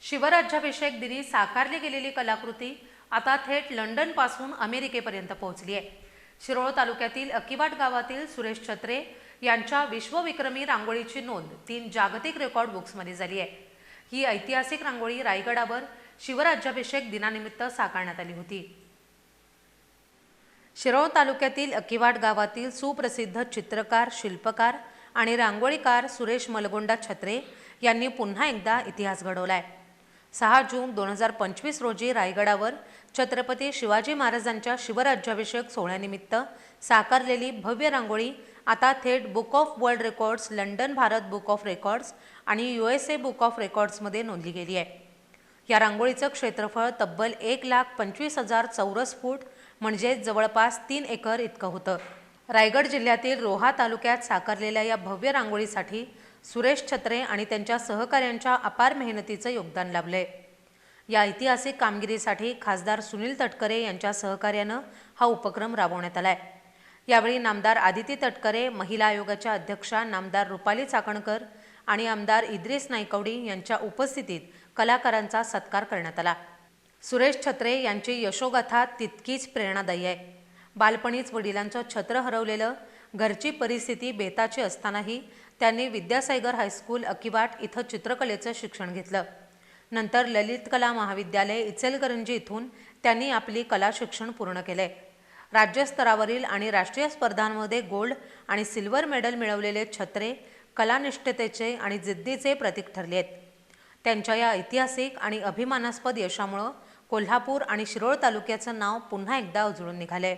शिवराज्याभिषेक दिनी साकारली गेलेली कलाकृती आता थेट लंडनपासून अमेरिकेपर्यंत पोहोचली आहे. शिरोळ तालुक्यातील अकिवाट गावातील सुरेश छत्रे यांच्या विश्वविक्रमी रांगोळीची नोंद तीन जागतिक रेकॉर्ड बुक्समध्ये झाली आहे. ही ऐतिहासिक रांगोळी रायगडावर शिवराज्याभिषेक दिनानिमित्त साकारण्यात आली होती. शिरोळ तालुक्यातील अकिवाट गावातील सुप्रसिद्ध चित्रकार शिल्पकार आणि रांगोळीकार सुरेश मलगोंडा छत्रे यांनी पुन्हा एकदा इतिहास घडवलाय. सहा जून दोन हजार पंचवीस रोजी रायगडावर छत्रपती शिवाजी महाराजांच्या शिवराज्याभिषेक सोहळ्यानिमित्त साकारलेली भव्य रांगोळी आता थेट book of world records London Bharat book of records आणि U S A book of रेकॉर्ड्समध्ये नोंदली गेली आहे. या रांगोळीचं क्षेत्रफळ तब्बल एक लाख पंचवीस हजार चौरस फूट म्हणजे जवळपास तीन एकर इतकं होतं. रायगड जिल्ह्यातील रोहा तालुक्यात साकारलेल्या या भव्य रांगोळीसाठी सुरेश छत्रे आणि त्यांच्या सहकाऱ्यांच्या अपार मेहनतीचं योगदान लाभलंय. या ऐतिहासिक कामगिरीसाठी खासदार सुनील तटकरे यांच्या सहकार्यानं हा उपक्रम राबवण्यात आलाय. यावेळी नामदार आदिती तटकरे महिला आयोगाच्या अध्यक्षा नामदार रुपाली चाकणकर आणि आमदार इद्रिस नायकवडी यांच्या उपस्थितीत कलाकारांचा सत्कार करण्यात आला. सुरेश छत्रे यांची यशोगाथा तितकीच प्रेरणादायी आहे. बालपणीच वडिलांचं छत्र हरवलेलं घरची परिस्थिती बेताची असतानाही त्यांनी विद्यासायगर हायस्कूल अकिवाट इथं चित्रकलेचं शिक्षण घेतलं. नंतर ललित कला महाविद्यालय इचलकरंजी इथून त्यांनी आपली कला शिक्षण पूर्ण केले राज्यस्तरावरील आणि राष्ट्रीय स्पर्धांमध्ये गोल्ड आणि सिल्वर मेडल मिळवलेले छत्रे कलानिष्ठतेचे आणि जिद्दीचे प्रतीक ठरले आहेत. त्यांच्या या ऐतिहासिक आणि अभिमानास्पद यशामुळं कोल्हापूर आणि शिरोळ तालुक्याचं नाव पुन्हा एकदा उजळून निघालंय.